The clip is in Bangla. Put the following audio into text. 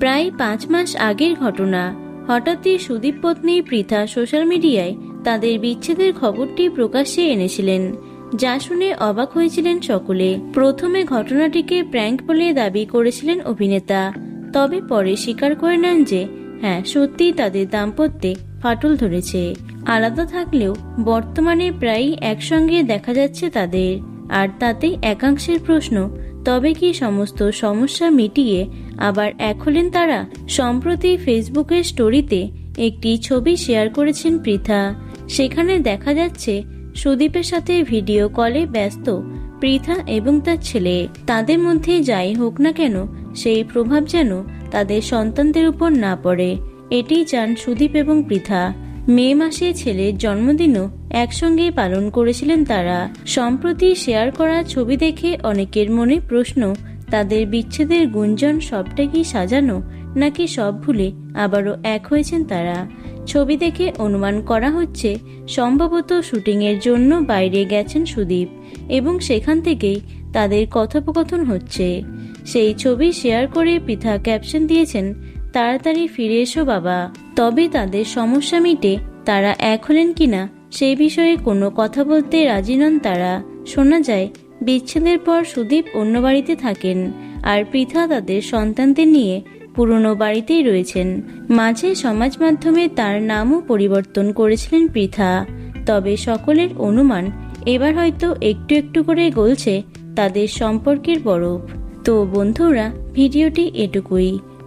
প্রায় পাঁচ মাস আগের ঘটনা। হঠাৎই সুদীপ পত্নী পৃথা সোশ্যাল মিডিয়ায় তাদের বিচ্ছেদের খবরটি প্রকাশ্যে এনেছিলেন, যা শুনে অবাক হয়েছিলেন সকলে। প্রথমে ঘটনাটিকে প্র্যাঙ্ক বলে দাবি করেছিলেন অভিনেতা, তবে পরে স্বীকার করে নেন যে হ্যাঁ সত্যিই তাদের দাম্পত্যে ফাটল ধরেছে। আলাদা থাকলেও বর্তমানে প্রায়ই একসঙ্গে দেখা যাচ্ছে তাদের, আর তাতেই একাংশের প্রশ্ন তবে কি সমস্ত সমস্যা মিটিয়ে আবার এক হলেন তারা? সম্প্রতি ফেসবুকের স্টোরিতে একটি ছবি শেয়ার করেছেন পৃথা। সেখানে দেখা যাচ্ছে, সুদীপের সাথে ভিডিও কলে ব্যস্ত পৃথা এবং তার ছেলে। তাদের মধ্যে যাই হোক না কেন, সেই প্রভাব যেন তাদের সন্তানদের উপর না পড়ে। এটি চান সুদীপ এবং পৃথা। মে মাসে ছেলের জন্মদিনও একসঙ্গে পালন করেছিলেন তারা। সম্প্রতি শেয়ার করা ছবি দেখে অনেকের মনে প্রশ্ন, তাদের বিচ্ছেদের গুঞ্জন সবটা কি সাজানো, নাকি সব ভুলে আবারও এক হয়েছেন তারা? ছবি দেখে অনুমান করা হচ্ছে, সম্ভবত শুটিংয়ের জন্য বাইরে গেছেন সুদীপ এবং সেখান থেকেই তাদের কথোপকথন হচ্ছে। সেই ছবি শেয়ার করে পৃথা ক্যাপশন দিয়েছেন তাড়াতাড়ি ফিরে এসো, বাবা। তবে তাদের সমস্যা মিটে তারা এক হলেন কিনা সেই বিষয়ে কোনো কথা বলতে রাজি নন তারা। শোনা যায়, বিচ্ছেদের পর সুদীপ অন্য বাড়িতে থাকেন আর পৃথা তাদের সন্তানদের নিয়ে পুরনো বাড়িতেই রয়েছেন। মাঝে সমাজ মাধ্যমে তার নামও পরিবর্তন করেছিলেন পৃথা। তবে সকলের অনুমান এবার হয়তো একটু একটু করে গলছে তাদের সম্পর্কের বরফ। তো বন্ধুরা, ভিডিওটি এটুকুই।